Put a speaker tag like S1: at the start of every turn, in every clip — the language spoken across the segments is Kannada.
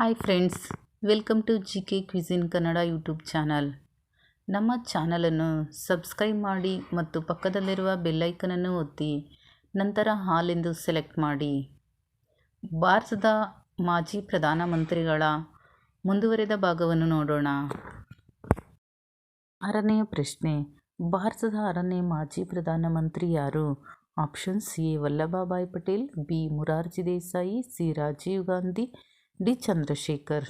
S1: Hi friends welcome to G K cuisine Kannada YouTube channel ನಮ್ಮ ಚಾನಲನ್ನು ಸಬ್ಸ್ಕ್ರೈಬ್ ಮಾಡಿ ಮತ್ತು ಪಕ್ಕದಲ್ಲಿರುವ ಬೆಲ್ಲೈಕನನ್ನು ಒತ್ತಿ, ನಂತರ ಹಾಲೆಂದು ಸೆಲೆಕ್ಟ್ ಮಾಡಿ. ಭಾರತದ ಮಾಜಿ ಪ್ರಧಾನಮಂತ್ರಿಗಳ ಮುಂದುವರೆದ ಭಾಗವನ್ನು ನೋಡೋಣ. ಆರನೆಯ ಪ್ರಶ್ನೆ, ಭಾರತದ ಆರನೇ ಮಾಜಿ ಪ್ರಧಾನಮಂತ್ರಿ ಯಾರು? Options A Vallabhbhai Patel B Morarji Desai C Rajiv Gandhi D Chandrashekhar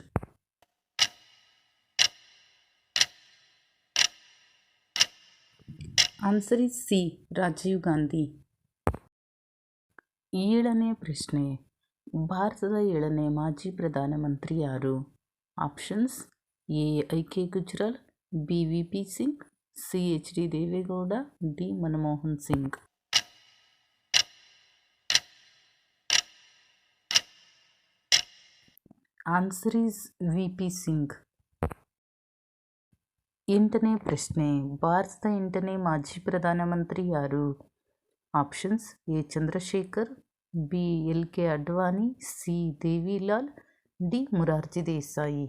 S1: answer is C Rajiv Gandhi ಏಳನೇ ಪ್ರಶ್ನೆ ಭಾರತದ ಏಳನೇ ಮಾಜಿ ಪ್ರಧಾನಮಂತ್ರಿ ಯಾರು options A I K Gujral B V P Singh C H D Deve Gowda D Manmohan Singh answer is V P Singh ಎಂಟನೇ ಪ್ರಶ್ನೆ ಭಾರತದ ಎಂಟನೇ ಮಾಜಿ ಪ್ರಧಾನಮಂತ್ರಿ ಯಾರು options A Chandrashekhar B L K Advani C Devilal D Morarji Desai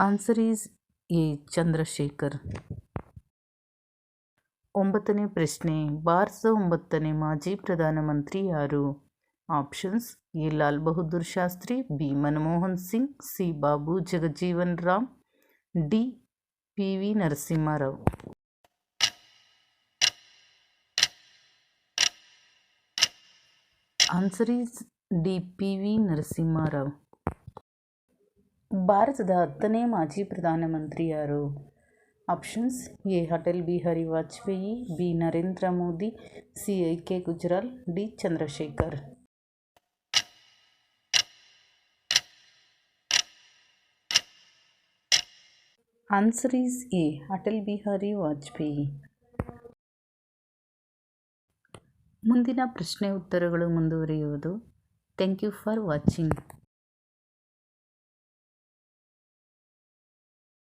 S1: answer is A Chandrashekhar ಒಂಬತ್ತನೇ ಪ್ರಶ್ನೆ ಭಾರತದ ಒಂಬತ್ತನೇ ಮಾಜಿ ಪ್ರಧಾನಮಂತ್ರಿ ಯಾರು? Options, A. Lal Bahadur Shastri, B. Manmohan Singh, C. Babu Jagjivan Ram, D. P. V. Narasimha Rao. Answer is D. P. V. Narasimha Rao. ಭಾರತದ ಹತ್ತನೇ ಮಾಜಿ ಪ್ರಧಾನಮಂತ್ರಿ ಯಾರು? Options A Atal Bihari Vajpayee B Narendra Modi C I K Gujral D Chandrashekhar answer is A Atal Bihari Vajpayee ಮುಂದಿನ ಪ್ರಶ್ನೆ ಉತ್ತರಗಳು ಮುಂದುವರಿಯುವುದು. Thank you for watching